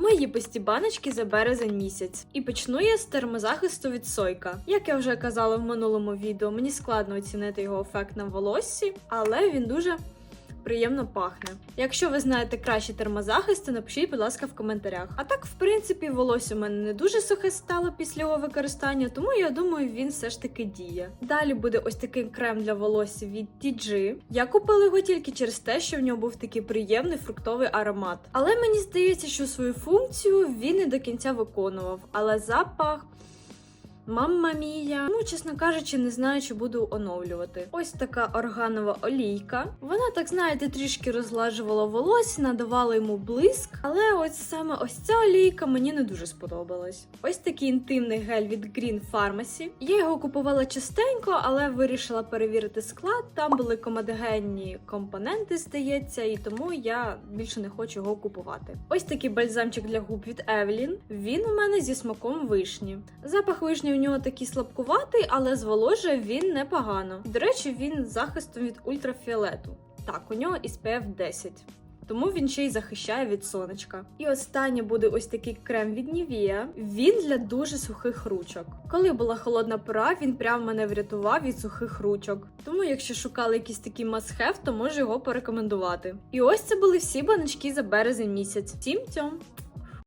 Мої пусті баночки за березень місяць. І почну я з термозахисту від Сойка. Як я вже казала в минулому відео, мені складно оцінити його ефект на волоссі, але він дуже приємно пахне. Якщо ви знаєте кращі термозахисти, напишіть, будь ласка, в коментарях. А так, в принципі, волосся у мене не дуже сухе стало після його використання, тому я думаю, він все ж таки діє. Далі буде ось такий крем для волосся від TG. Я купила його тільки через те, що в нього був такий приємний фруктовий аромат. Але мені здається, що свою функцію він не до кінця виконував, але запах. Мамма мія. Ну, чесно кажучи, не знаю, чи буду оновлювати. Ось така органова олійка. Вона, так знаєте, трішки розглажувала волосся, надавала йому блиск. Але ось саме ось ця олійка мені не дуже сподобалась. Ось такий інтимний гель від Green Pharmacy. Я його купувала частенько, але вирішила перевірити склад. Там були комедогенні компоненти, здається, і тому я більше не хочу його купувати. Ось такий бальзамчик для губ від Evelyn. Він у мене зі смаком вишні. Запах вишні у нього такий слабкуватий, але зволожує він непогано. До речі, він з захистом від ультрафіолету. Так, у нього SPF 10. Тому він ще й захищає від сонечка. І останнє буде ось такий крем від Nivea. Він для дуже сухих ручок. Коли була холодна пора, він прям мене врятував від сухих ручок. Тому, якщо шукали якийсь такий must-have, то можу його порекомендувати. І ось це були всі баночки за березень місяць. Всім цьом!